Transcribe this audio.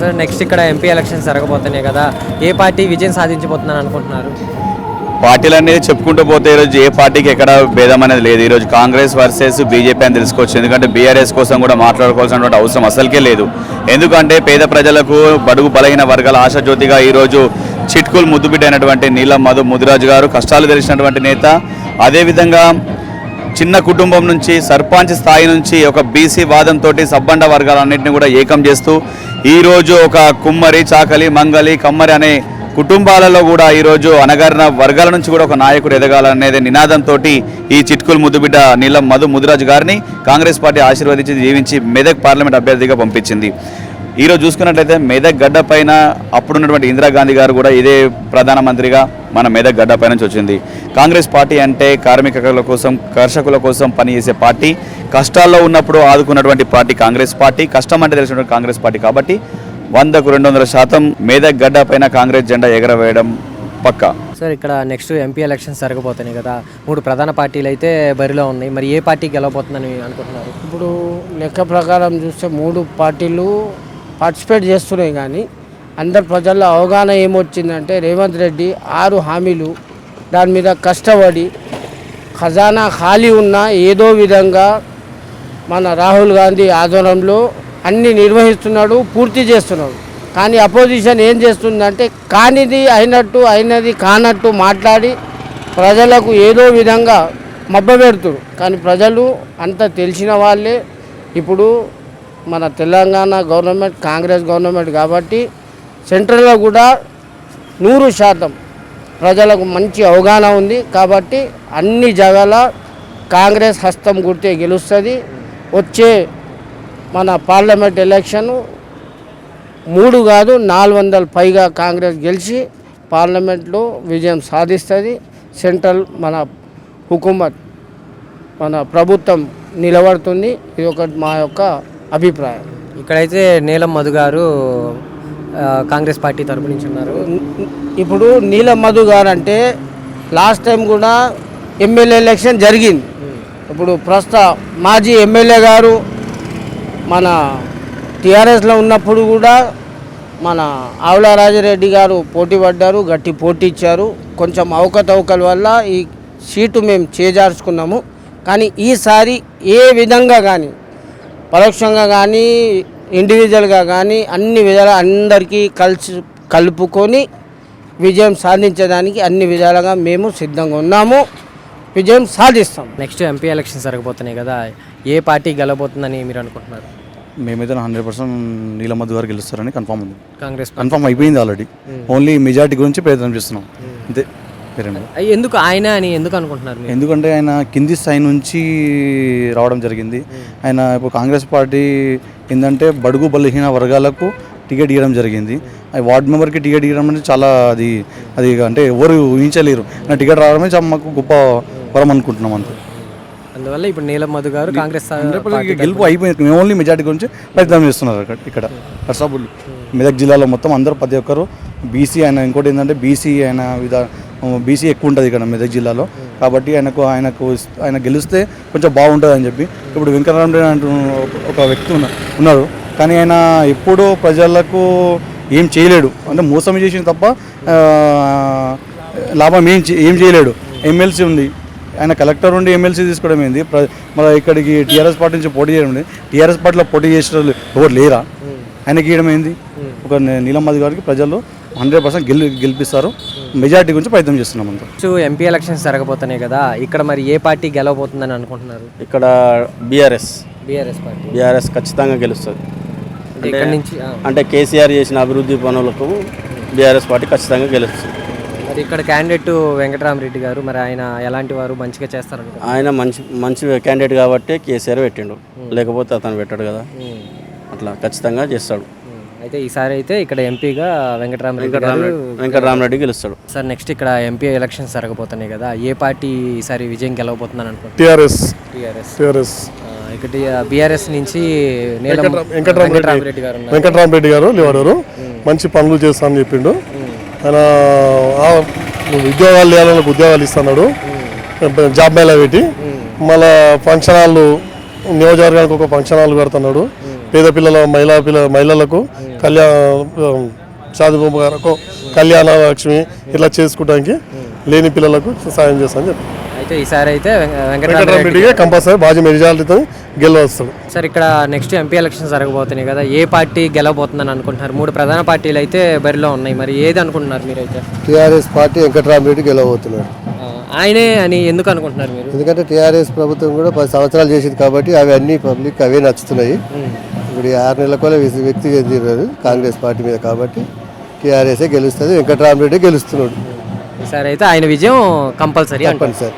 Sir next ఇక్కడ MP elections జరగబోతున్నాయి కదా. ఏ పార్టీ విజయం సాధించబోతుందని అనుకుంటున్నారు? పార్టీలు అనేది చెప్పుకుంటూ పోతే ఈరోజు ఏ పార్టీకి ఎక్కడ భేదం అనేది లేదు. ఈరోజు కాంగ్రెస్ వర్సెస్ బీజేపీ అని తెలుసుకోవచ్చు. ఎందుకంటే బీఆర్ఎస్ కోసం కూడా మాట్లాడుకోవాల్సినటువంటి అవసరం అసలుకే లేదు. ఎందుకంటే పేద ప్రజలకు బడుగు బలహీన వర్గాల ఆశాజ్యోతిగా ఈరోజు చిట్కులు ముద్దుబిడ్డైనటువంటి నీలం మధు ముదిరాజు గారు కష్టాలు తెలిసినటువంటి నేత అదేవిధంగా చిన్న కుటుంబం నుంచి సర్పంచ్ స్థాయి నుంచి ఒక బీసీ వాదంతో సబ్బండ వర్గాలన్నింటినీ కూడా ఏకం చేస్తూ ఈరోజు ఒక కుమ్మరి చాకలి మంగలి కమ్మరి అనే కుటుంబాలలో కూడా ఈరోజు అనగారిన వర్గాల నుంచి కూడా ఒక నాయకుడు ఎదగాలనేది నినాదంతో ఈ చిట్కుల ముద్దుబిడ్డ నీలం మధు ముదిరాజు గారిని కాంగ్రెస్ పార్టీ ఆశీర్వదించి జీవించి మెదక్ పార్లమెంట్ అభ్యర్థిగా పంపించింది. ఈరోజు చూసుకున్నట్లయితే మెదక్ గడ్డ పైన అప్పుడున్నటువంటి ఇందిరాగాంధీ గారు కూడా ఇదే ప్రధానమంత్రిగా మన మెదక్ గడ్డ పై నుంచి వచ్చింది. కాంగ్రెస్ పార్టీ అంటే కార్మికుల కోసం కర్షకుల కోసం పనిచేసే పార్టీ. కష్టాల్లో ఉన్నప్పుడు ఆదుకున్నటువంటి పార్టీ కాంగ్రెస్ పార్టీ. కష్టం అంటే తెలిసినటువంటి కాంగ్రెస్ పార్టీ కాబట్టి వందకు రెండు వందల శాతం మెదక్ గడ్డ పైన కాంగ్రెస్ జెండా ఎగరవేయడం పక్కా. సార్ ఇక్కడ నెక్స్ట్ ఎంపీ ఎలక్షన్స్ జరగబోతున్నాయి కదా. మూడు ప్రధాన పార్టీలు అయితే బరిలో ఉన్నాయి. మరి ఏ పార్టీ గెలవబోతుందని అనుకుంటున్నారు? ఇప్పుడు లెక్క ప్రకారం చూస్తే మూడు పార్టీలు పార్టిసిపేట్ చేస్తున్నాయి కానీ అందరు ప్రజల్లో అవగాహన ఏమొచ్చిందంటే రేవంత్ రెడ్డి ఆరు హామీలు దాని మీద కష్టపడి ఖజానా ఖాళీ ఉన్న ఏదో విధంగా మన రాహుల్ గాంధీ ఆధ్వర్యంలో అన్ని నిర్వహిస్తున్నాడు పూర్తి చేస్తున్నాడు. కానీ అపోజిషన్ ఏం చేస్తుందంటే కానిది అయినట్టు అయినది కానట్టు మాట్లాడి ప్రజలకు ఏదో విధంగా మబ్బపెడుతురు కానీ ప్రజలు అంత తెలిసిన వాళ్ళే. ఇప్పుడు మన తెలంగాణ గవర్నమెంట్ కాంగ్రెస్ గవర్నమెంట్ కాబట్టి సెంట్రల్లో కూడా నూరు శాతం ప్రజలకు మంచి అవగాహన ఉంది. కాబట్టి అన్ని జగాల కాంగ్రెస్ హస్తం గుర్తే గెలుస్తుంది. వచ్చే మన పార్లమెంట్ ఎలక్షన్ మూడు కాదు నాలుగు వందల పైగా కాంగ్రెస్ గెలిచి పార్లమెంట్లో విజయం సాధిస్తుంది. సెంట్రల్ మన హుకుమత్ మన ప్రభుత్వం నిలబడుతుంది. ఇది ఒకటి మా యొక్క అభిప్రాయం ఇక్కడైతే నీలం మధు గారు కాంగ్రెస్ పార్టీ తరపు నుంచి ఉన్నారు. ఇప్పుడు నీలం మధు గారు అంటే లాస్ట్ టైం కూడా ఎమ్మెల్యే ఎలక్షన్ జరిగింది. ఇప్పుడు ప్రస్తుత మాజీ ఎమ్మెల్యే గారు మన టీఆర్ఎస్లో ఉన్నప్పుడు కూడా మన ఆవుల రాజరెడ్డి గారు పోటీ పడ్డారు గట్టి పోటీ ఇచ్చారు. కొంచెం అవకతవకల వల్ల ఈ సీటు మేము చేజార్చుకున్నాము. కానీ ఈసారి ఏ విధంగా కానీ పరోక్షంగా కానీ ఇండివిజువల్గా కానీ అన్ని విధాల అందరికీ కలిసి కలుపుకొని విజయం సాధించడానికి అన్ని విధాలుగా మేము సిద్ధంగా ఉన్నాము. విజయం సాధిస్తాం. నెక్స్ట్ ఎంపీ ఎలక్షన్స్ జరగబోతున్నాయి కదా. ఏ పార్టీ గెలవబోతుందని మీరు అనుకుంటున్నారు? మేమైతే హండ్రెడ్ పర్సెంట్ నీలమధు గారు గెలుస్తారని కన్ఫామ్ ఉంది. కాంగ్రెస్ కన్ఫామ్ అయిపోయింది ఆల్రెడీ ఓన్లీ మెజార్టీ గురించి ప్రయత్నం చేస్తున్నాం. అంతే. ఎందుకు ఆయన అని ఎందుకు అనుకుంటున్నారు ఎందుకంటే ఆయన కింది స్థాయి నుంచి రావడం జరిగింది. ఆయన ఇప్పుడు కాంగ్రెస్ పార్టీ ఏంటంటే బడుగు బలహీన వర్గాలకు టికెట్ ఇవ్వడం జరిగింది. వార్డ్ మెంబర్కి టికెట్ ఇవ్వడం అనేది చాలా అది అది అంటే ఎవరు ఊహించలేరు. నా టికెట్ రావడమే చాలా మాకు గొప్ప వరం అనుకుంటున్నాం అంతే. అందువల్ల ఇప్పుడు నీలం మధు గారు కాంగ్రెస్ గెలుపు అయిపోయింది. ఓన్లీ మెజార్టీ గురించి ప్రయత్నం చేస్తున్నారు అక్కడ ఇక్కడ. మెదక్ జిల్లాలో మొత్తం అందరూ ప్రతి ఒక్కరు బీసీ ఆయన ఇంకోటి ఏంటంటే బీసీ ఆయన విధా బీసీ ఎక్కువ ఉంటుంది ఇక్కడ మెదక్ జిల్లాలో. కాబట్టి ఆయనకు ఆయనకు ఆయన గెలిస్తే కొంచెం బాగుంటుంది అని చెప్పి ఇప్పుడు వెంకటరామరెడ్డి అంటూ ఒక- వ్యక్తి ఉన్న- ఉన్నారు కానీ ఆయన ఎప్పుడూ ప్రజలకు ఏం చేయలేడు. అంటే మోసం చేసిన తప్ప లాభం ఏం ఏం చేయలేడు. ఎమ్మెల్సీ ఉంది. ఆయన కలెక్టర్ ఉండి ఎమ్మెల్సీ తీసుకోవడం ఏంది? ప్ర- మరి ఇక్కడికి టీఆర్ఎస్ పార్టీ నుంచి పోటీ చేయడం టీఆర్ఎస్ పార్టీలో పోటీ చేసిన ఎవరు లేరా? ఆయనకి ఇవ్వడం ఏంది? ఒక నీలమ్మది గారికి ప్రజలు హండ్రెడ్ పర్సెంట్ గెలి గెలిపిస్తారు. మెజార్టీ గురించి ప్రయత్నం చేస్తున్నాం అంతా. నెక్స్ట్ ఎంపీ ఎలక్షన్స్ జరగబోతున్నాయి కదా ఇక్కడ మరి ఏ పార్టీ గెలవబోతుందని అనుకుంటున్నారు? ఇక్కడ బీఆర్ఎస్. BRS party. బీఆర్ఎస్ ఖచ్చితంగా గెలుస్తుంది. ఇక్కడ నుంచి అంటే కేసీఆర్ చేసిన అభివృద్ధి పనులకు బీఆర్ఎస్ పార్టీ ఖచ్చితంగా గెలుస్తుంది. మరి ఇక్కడ క్యాండిడేట్ వెంకటరామరెడ్డి గారు మరి ఆయన ఎలాంటి వారు మంచిగా చేస్తారనుకో ఆయన మంచి మంచి క్యాండిడేట్ కాబట్టి కేసీఆర్ పెట్టిండు. లేకపోతే అతను పెట్టాడు కదా. అట్లా ఖచ్చితంగా చేస్తాడు. అయితే ఈసారి అయితే ఇక్కడ ఎంపీగా వెంకటరామరెడ్డి గారు వెంకటరామరెడ్డి గెలుస్తాడు. సార్ నెక్స్ట్ ఇక్కడ ఎంపీ ఎలక్షన్స్ జరగబోతున్నాయి కదా ఏ పార్టీ ఈసారి విజయం గెలవబోతుందని అనుకుంటున్నారు? టిఆర్ఎస్. టీఆర్ఎస్. టిఆర్ఎస్. ఇక్కడ బీఆర్ఎస్ నుంచి నీలం వెంకటరామరెడ్డి. గారు వెంకటరామరెడ్డి గారు లేవాడారు మంచి పనులు చేస్తా అని చెప్పిండు ఆయన ఉద్యోగాలు లేవాళ్ళకి ఉద్యోగాలు ఇస్తున్నాడు. జాబ్ మేళ పెట్టి. మళ్ళా ఫంక్షన్ హాల్ నియోజకవర్గానికి ఒక ఫంక్షన్ హాల్ పెడుతున్నాడు. పేద పిల్లల మహిళా పిల్ల మహిళలకు కళ్యాణ చదువు వరకు కళ్యాణ లక్ష్మి ఇట్లా చేసుకోవడానికి లేని పిల్లలకు సాయం చేస్తామని చెప్పి. అయితే ఈసారి అయితే వెంక- వెంకటరామరెడ్డి వెంకటరామరెడ్డిగా కంపల్సరీ భారీ మెజారిటీతో గెలవస్తాడు. సార్ ఇక్కడ నెక్స్ట్ ఎంపీ ఎలక్షన్ జరగబోతున్నాయి కదా ఏ పార్టీ గెలవబోతుందని అనుకుంటున్నారు? మూడు ప్రధాన పార్టీలు అయితే బరిలో ఉన్నాయి మరి ఏది అనుకుంటున్నారు మీరైతే? టీఆర్ఎస్ పార్టీ వెంకటరామరెడ్డి గెలవబోతున్నాడు. ఆయనే అని ఎందుకు అనుకుంటున్నారు మీరు? ఎందుకంటే టీఆర్ఎస్ ప్రభుత్వం కూడా పది సంవత్సరాలు చేసింది కాబట్టి అవి అన్ని పబ్లిక్ అవే నచ్చుతున్నాయి. ఇప్పుడు ఈ ఆరు నెలల కూడా వ్యక్తి చెందినారు కాంగ్రెస్ పార్టీ మీద కాబట్టి టీఆర్ఎస్ఏ గెలుస్తుంది వెంకటరామరెడ్డి గెలుస్తున్నాడు. ఈసారి అయితే ఆయన విజయం కంపల్సరీ తప్పనిసరి